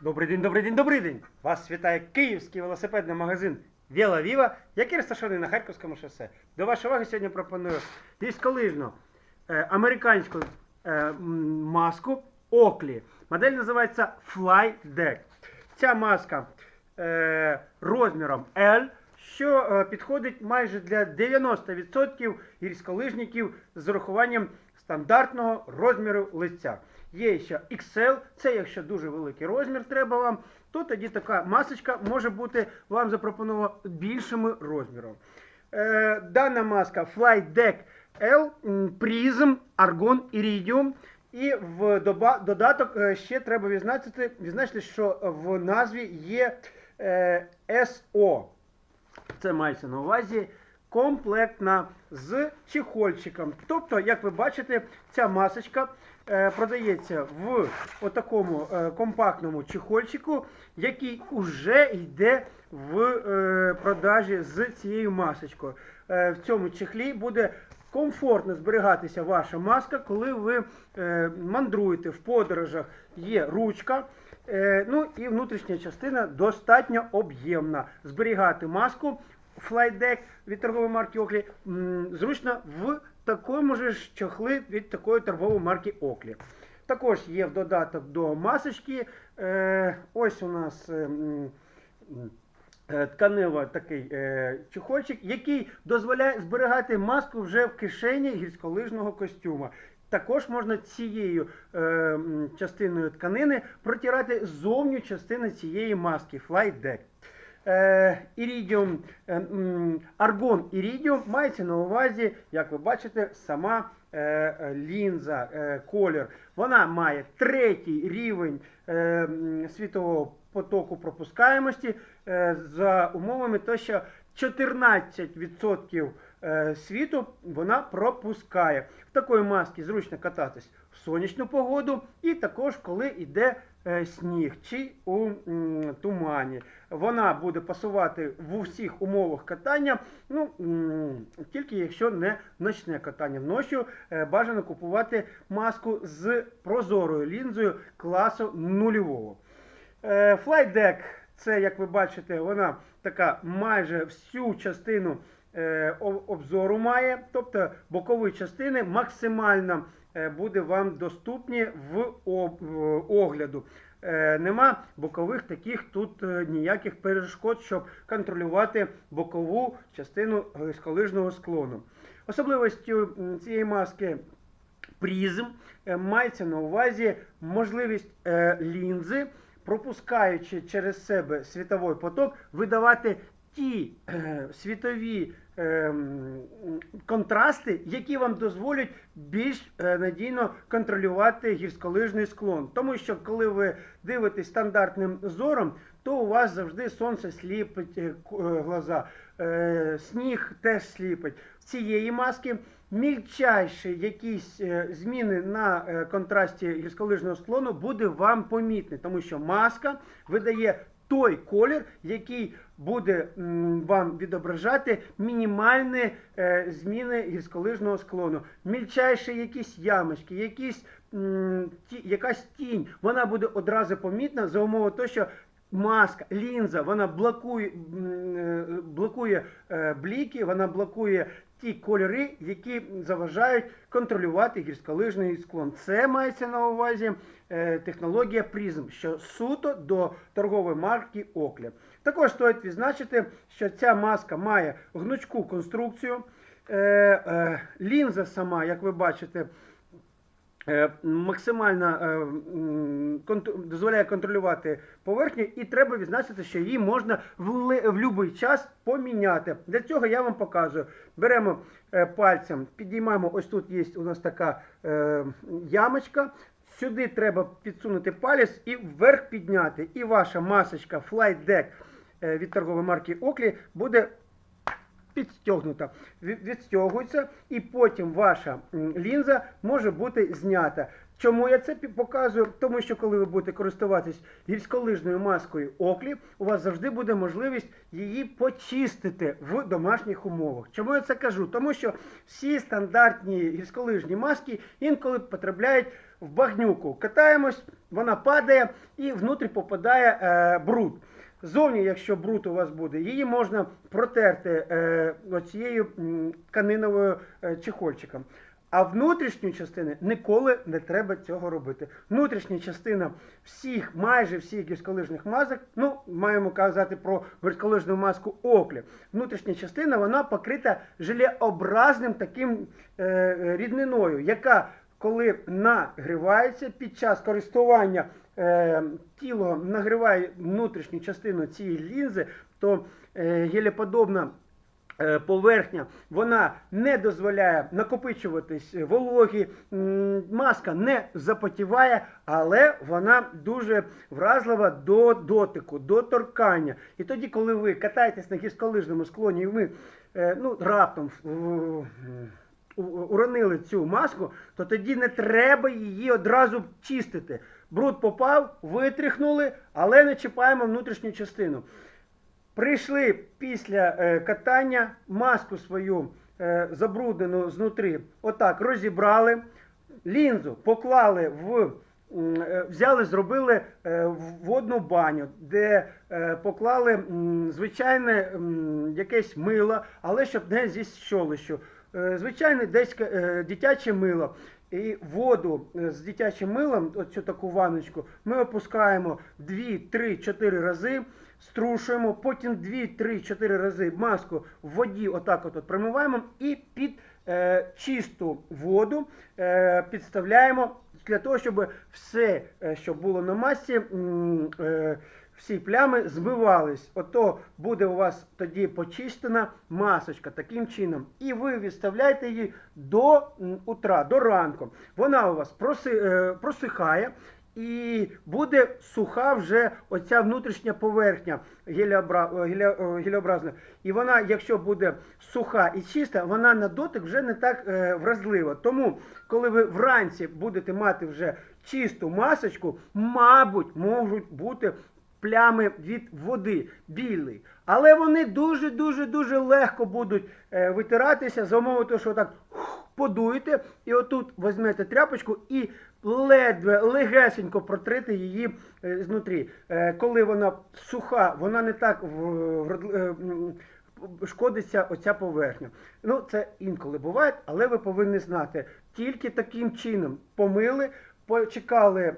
Добрий день, добрий день, добрий день! Вас вітає київський велосипедний магазин Віла Віва, який розташований на Харківському шосе. До вашої уваги сьогодні пропоную військолижну е, американську е, маску Оклі. Модель називається Fly Deck. Ця маска е, розміром L, що е, підходить майже для 90% гірськолижників з урахуванням стандартного розміру лиця. Є ще XL, це якщо дуже великий розмір треба вам, то тоді така масочка може бути вам запропонована більшим розміром. Е, дана маска Fly Deck L, Prism, Argon Iridium. І в додаток е, ще треба відзначити, відзначити, що в назві є SO. Це мається на увазі комплектна з чехольчиком. Тобто, як ви бачите, ця масочка е, продається в отакому е, компактному чехольчику, який уже йде в е, продажі з цією масочкою. В цьому чехлі буде комфортно зберігатися ваша маска, коли ви е, мандруєте в подорожах. Є ручка. Е, ну і внутрішня частина достатньо об'ємна. Зберігати маску Flydeck від торгової марки Оклі зручно в такому ж чохли від такої торгової марки Оклі. Також є в додаток до масочки. Е, ось у нас. Е, Тканева такий е, який дозволяє зберігати маску вже в кишені гірськолижного костюма. Також можна цією е, частиною тканини протирати зовню частину цієї маски. Е, Ірідіум, е, аргон ірідіум мається на увазі, як ви бачите, сама лінза, е, колір. Вона має третій рівень е, світового потоку пропускаємості е, за умовами, того, що 14% е, світу вона пропускає. В такої маски зручно кататись в сонячну погоду і також коли йде е, сніг чи у тумані. Вона буде пасувати в усіх умовах катання, ну тільки якщо не ночне катання. Вночі е, бажано купувати маску з прозорою лінзою класу нульового. Е, Flydeck, це, як ви бачите, вона така майже всю частину е, обзору має, тобто бокові частини максимально е, буде вам доступні в огляду. Е, Нема бокових таких тут е, ніяких перешкод, щоб контролювати бокову частину гірськолижного склону. Особливостю м, цієї маски призм е, мається на увазі можливість е, лінзи, пропускаючи через себе світовий поток, видавати ті е, світові е, контрасти, які вам дозволять більш е, надійно контролювати гірськолижний склон. Тому що коли ви дивитесь стандартним зором, то у вас завжди сонце сліпить е, е, глаза, сніг теж сліпить. В цієї маски мільчайші якісь зміни на контрасті гірськолижного склону буде вам помітний, тому що маска видає той колір, який буде вам відображати мінімальні е, зміни гірськолижного склону. Мільчайші якісь ямочки, якісь, якась тінь, вона буде одразу помітна за умови того, що маска, лінза, вона блокує, е, блокує е, бліки, вона блокує ті кольори, які заважають контролювати гірськолижний склон. Це мається на увазі е, технологія призм, що суто до торгової марки Окля. Також стоїть відзначити, що ця маска має гнучку конструкцію. Е, е, лінза сама, як ви бачите, максимально е, м, конт- дозволяє контролювати поверхню, і треба відзначити, що її можна в, будь-який час поміняти. Для цього я вам показую. Беремо е, пальцем, підіймаємо, ось тут є у нас така е, ямочка. Сюди треба підсунути палець і вверх підняти. І ваша масочка Flight Deck е, від торгової марки Оклі буде підстягнута, від- відстягується, і потім ваша лінза може бути знята. Чому я це показую? Тому що коли ви будете користуватись гірськолижною маскою Оклі, у вас завжди буде можливість її почистити в домашніх умовах. Чому я це кажу? Тому що всі стандартні гірськолижні маски інколи потрапляють в багнюку катаємось, вона падає і внутрі попадає е, бруд. Зовні, якщо бруд у вас буде, її можна протерти е, оцією тканиновою е, чехольчиком. А внутрішню частину ніколи не треба цього робити. Внутрішня частина всіх, майже всіх гірськолижних масок, ну маємо казати про гірськолижну маску Оклі. Внутрішня частина вона покрита желеобразним таким е, е, рідниною, яка коли нагрівається під час користування тіло нагріває внутрішню частину цієї лінзи, то е, гелеподобна е, поверхня вона не дозволяє накопичуватись вологі, маска не запотіває, але вона дуже вразлива до дотику, до торкання. І тоді, коли ви катаєтесь на гірськолижному склоні, і ви е, ну, раптом уронили цю маску, то тоді не треба її одразу чистити. Бруд попав, витряхнули, але не чіпаємо внутрішню частину. Прийшли після е, катання, маску свою е, забруднену знутри, отак розібрали, лінзу поклали в. е, Взяли, зробили е, водну баню, де е, поклали звичайне якесь мило, але щоб не зі щолищу. Звичайне десь дитяче мило. І воду е, з дитячим милом, оцю таку ванночку, ми опускаємо 2, 3, 4 рази, струшуємо, потім 2, 3, 4 рази маску в воді отак от, промиваємо і під е, чисту воду е, підставляємо для того, щоб все, е, що було на масці, е, всі плями змивались. Ото буде у вас тоді почищена масочка таким чином. І ви відставляєте її до утра, до ранку. Вона у вас е, просихає. І буде суха вже оця внутрішня поверхня геліобра- е. І вона, якщо буде суха і чиста, вона на дотик вже не так е, вразлива. Тому, коли ви вранці будете мати вже чисту масочку, мабуть, можуть бути плями від води білий. Але вони дуже-дуже дуже легко будуть е, витиратися за умови того, що так подуєте, і отут візьмете тряпочку і ледве легесенько протрите її е, знутрі. Е, коли вона суха, вона не так шкодиться оця поверхня. Ну, це інколи буває, але ви повинні знати, тільки таким чином помили, почекали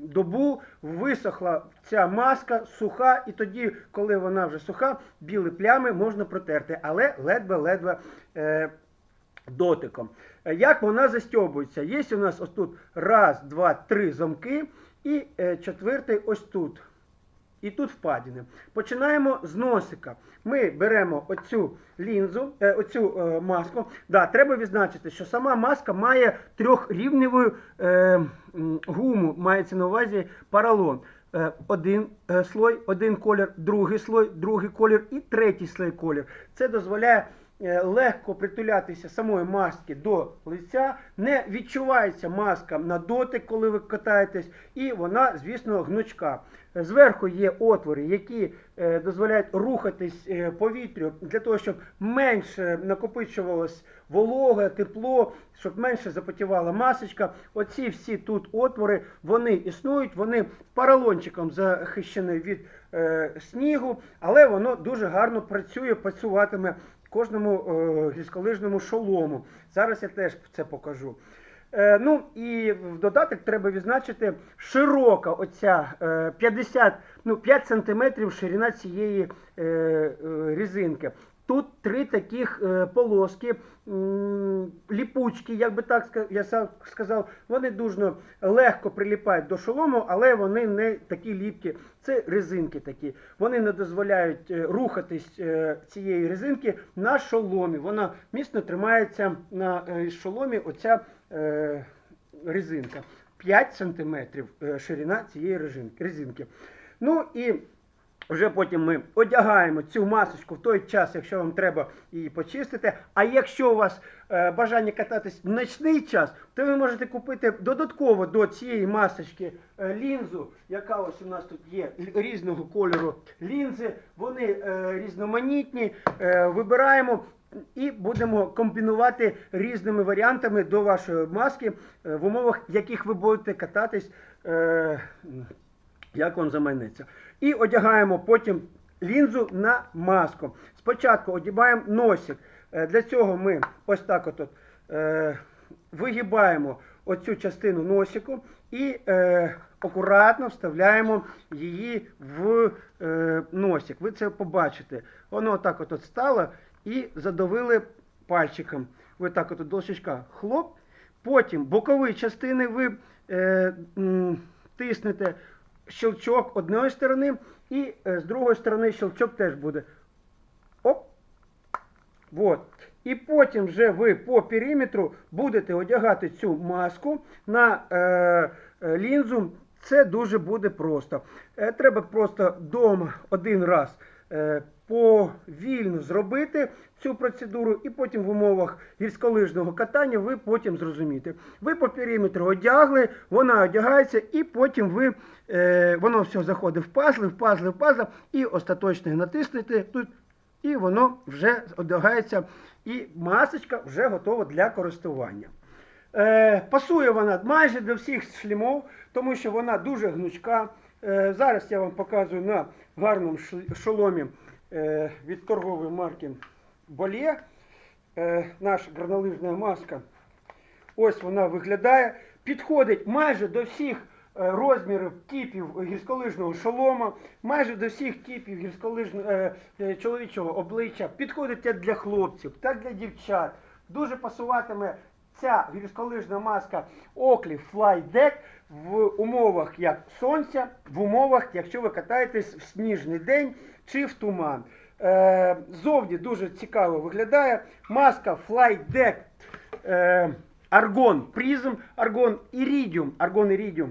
добу, висохла ця маска, суха, і тоді, коли вона вже суха, білі плями можна протерти, але ледве-ледве е, дотиком. Е, Як вона застьобується? Є у нас ось тут раз, два, три замки, і е, четвертий ось тут. І тут впадіни. Починаємо з носика. Ми беремо оцю лінзу, е, оцю е, маску. Да, треба відзначити, що сама маска має трьохрівневу е, гуму, мається на увазі паралон. Один слой, один колір, другий слой, другий колір і третій слой колір. Це дозволяє легко притулятися самої маски до лиця, не відчувається маска на дотик, коли ви катаєтесь, і вона, звісно, гнучка. Зверху є отвори, які е, дозволяють рухатись е, повітрю для того, щоб менше накопичувалось волога, тепло, щоб менше запотівала масочка. Оці всі тут отвори, вони існують, вони поролончиком захищені від е, снігу, але воно дуже гарно працює, працюватиме кожному е, гірськолижному шолому. Зараз я теж це покажу. Е, ну і в додаток треба відзначити широка оця е, 50, ну 5 сантиметрів ширина цієї е, е, різинки. Тут три таких е, полоски, ліпучки, як би так я сам сказав, вони дуже легко приліпають до шолому, але вони не такі ліпкі. Це резинки такі. Вони не дозволяють е, рухатись е, цієї резинки на шоломі. Вона міцно тримається на шоломі. Оця резинка. 5 см ширина цієї резинки. Ну і вже потім ми одягаємо цю масочку в той час, якщо вам треба її почистити. А якщо у вас е, бажання кататись в ночний час, то ви можете купити додатково до цієї масочки е, лінзу, яка ось у нас тут є різного кольору лінзи. Вони е, різноманітні. Е, вибираємо і будемо комбінувати різними варіантами до вашої маски е, в умовах, яких ви будете кататись, е, як вам заманеться. І одягаємо потім лінзу на маску. Спочатку одягаємо носик. Е, Для цього ми ось так от, от е, вигибаємо оцю частину носику і е, акуратно вставляємо її в е, носик. Ви це побачите. Воно отак от, от стало і задавили пальчиком. Ви так от до щечка хлоп. Потім бокові частини ви е, м, тиснете щелчок одної сторони, і е, з другої сторони щелчок теж буде. Оп. Вот. І потім вже ви по периметру будете одягати цю маску на е, е, лінзу. Це дуже буде просто. Е, треба просто вдома один раз е, повільно зробити цю процедуру, і потім в умовах гірськолижного катання ви потім зрозумієте. Ви по периметру одягли, вона одягається, і потім ви е, воно все заходить в пазли, в пазли, в пазли, і остаточно натиснете тут і воно вже одягається, і масочка вже готова для користування. Е, пасує вона майже до всіх шлімов, тому що вона дуже гнучка. Е, зараз я вам показую на гарному шоломі від торгової марки Болє. Е, наша горнолижна маска. Ось вона виглядає. Підходить майже до всіх е, розмірів типів гірськолижного шолома, майже до всіх типів гірськолижного е, е, чоловічого обличчя. Підходить як для хлопців, так для дівчат. Дуже пасуватиме ця гірськолижна маска Oakley Fly Deck в умовах як сонця, в умовах, якщо ви катаєтесь в сніжний день чи в туман. Е, зовні дуже цікаво виглядає. Маска Fly Deck е, Argon Prism, Argon Iridium, Argon Iridium,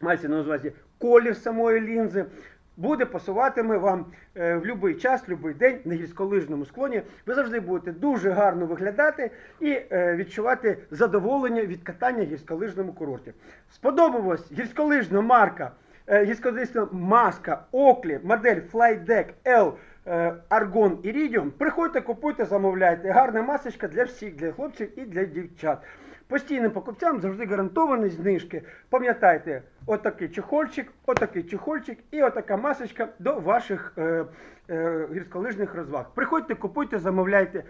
мається на увазі колір самої лінзи. Буде пасуватиме вам е, в будь-який час, будь-який день на гірськолижному склоні. Ви завжди будете дуже гарно виглядати і е, відчувати задоволення від катання гірськолижному курорті. Сподобалась гірськолижна марка, е, маска Oakley, модель Flydeck L е, Argon Iridium. Приходьте, купуйте, замовляйте. Гарна масочка для всіх, для хлопців і для дівчат. Постійним покупцям завжди гарантовані знижки. Пам'ятайте, отакий чехольчик, отакий чехольчик і отака масочка до ваших е, е, гірськолижних розваг. Приходьте, купуйте, замовляйте.